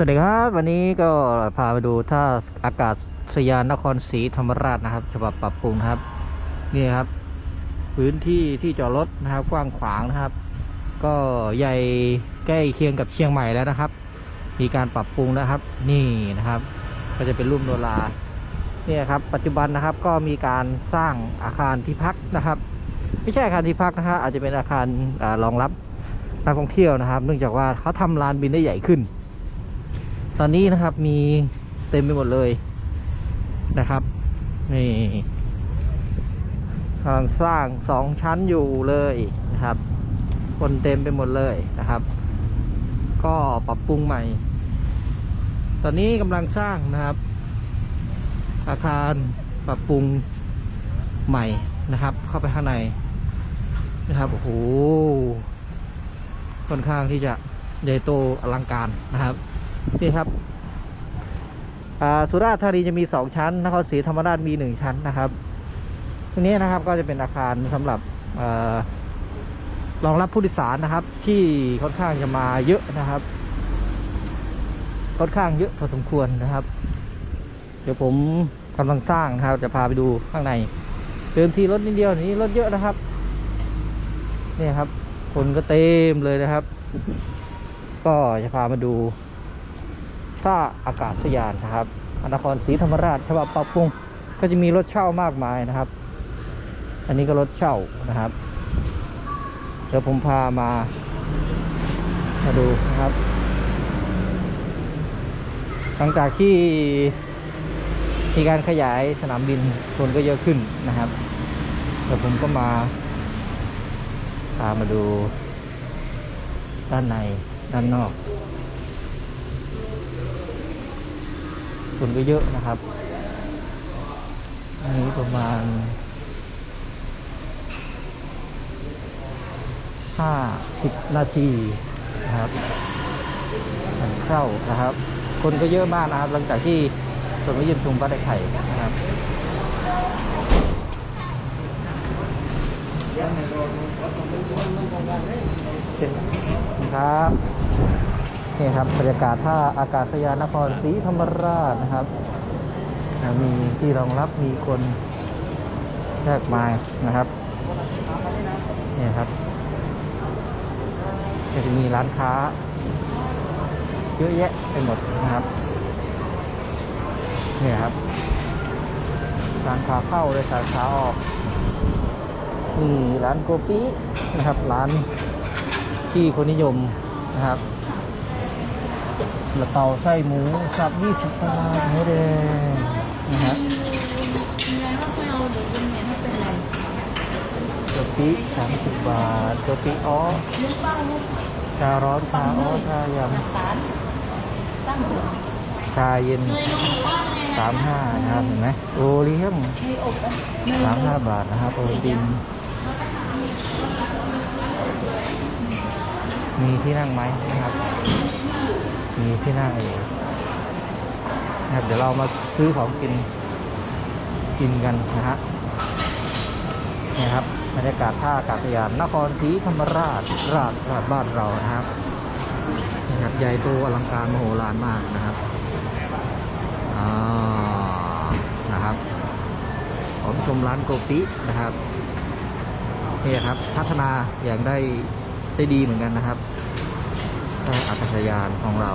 สวัสดีครับ วันนี้ก็พาไปดูท่าอากาศยานนครศรีธรรมราชนะครับฉบับปรับปรุงครับ นี่ครับ พื้นที่ที่จอดรถนะครับ กว้างขวางนะครับ ก็ใหญ่ใกล้เคียงกับเชียงใหม่แล้วนะครับ มีการปรับปรุงนะครับ นี่นะครับ ก็จะเป็นรูปโนราเนี่ยครับ ปัจจุบันนะครับก็มีการสร้างอาคารที่พักนะครับ ไม่ใช่อาคารที่พักนะฮะอาจจะเป็นอาคารอารองรับนักท่องเที่ยวนะครับ เนื่องจากว่าเขาทำลานบินได้ใหญ่ขึ้น ตอนนี้นะครับมีเต็มไปหมดเลยนะครับนี่กำลังสร้างสองชั้นอยู่เลยนะครับ คนเต็มไปหมดเลยนะครับ ก็ปรับปรุงใหม่ ตอนนี้กำลังสร้างนะครับ อาคารปรับปรุงใหม่นะครับ เข้าไปข้างในนะครับโอ้โหค่อนข้างที่จะใหญ่โตอลังการนะครับ นี่ครับสุราษฎร์ธานีจะมีสองชั้นนครศรีธรรมราชมีหนึ่งชั้นนะครับตรงนี้นะครับก็จะเป็นอาคารสำหรับอรองรับผู้โดยสารนะครับ ที่ค่อนข้างจะมาเยอะนะครับ ค่อนข้างเยอะพอสมควรนะครับ เดี๋ยวผมกำลังสร้างนะครับ จะพาไปดูข้างในเดินทีรถนิดเดียวนี้รถเยอะนะครับนี่ครับ คนก็เต็มเลยนะครับ ก็จะพามาดู ท่าอากาศยานนะครับนครศรีธรรมราชฉบับปรับปรุงก็จะมีรถเช่ามากมายนะครับ อันนี้ก็รถเช่านะครับ เดี๋ยวผมพามา มาดูนะครับ หลังจากที่มีการขยายสนามบินคนก็เยอะขึ้นนะครับเดี๋ยวผมก็มาพามาดูด้านในด้านนอก คนก็เยอะนะครับอันนี้ประมาณห้าสิบนาทีนะครับมันเข้านะครับ คนก็เยอะมากนะครับ หลังจากที่คนมาเยี่ยมชมบ้าไร่ไข่นะครับเช่นครับ นี่ครับบรรยากาศท่าอากาศยานนครศรีธรรมราชนะครับ มีที่รองรับมีคนแยกมายนะครับนี่ครับจะมีร้านค้า เยอะแยะไปหมดนะครับนี่ครับร้านค้าเข้าเลยร้านค้าออกนี่ร้านโกปินะครับ ร้านที่คนนิยมนะครับ ละเปาไส้หมูสับยี่สิบบาทหมูแดงนะฮะกะปีสามสิบบาทกะปีอ้อชาร้อนชาอ้อชายำชาเย็นสามห้านะครับเห็นไหมโอเลี้ยงสามห้าบาทนะครับโอติมมีที่นั่งไหมนะครับ มีที่นั่งอยู่นะครับเดี๋ยวเรามาซื้อของกินกินกันนะฮะนี่ครับบรรยากาศท่าอากาศยานนครศรีธรรมราชราชราชบ้านเรานะครับนะครับใหญ่โตอลังการมโหฬารมากนะครับอ่านะครับผมชมร้านโกปินะครับนี่ครับพัฒนาอย่างได้ได้ดีเหมือนกันนะครับ ท่าอากาศยานของเรา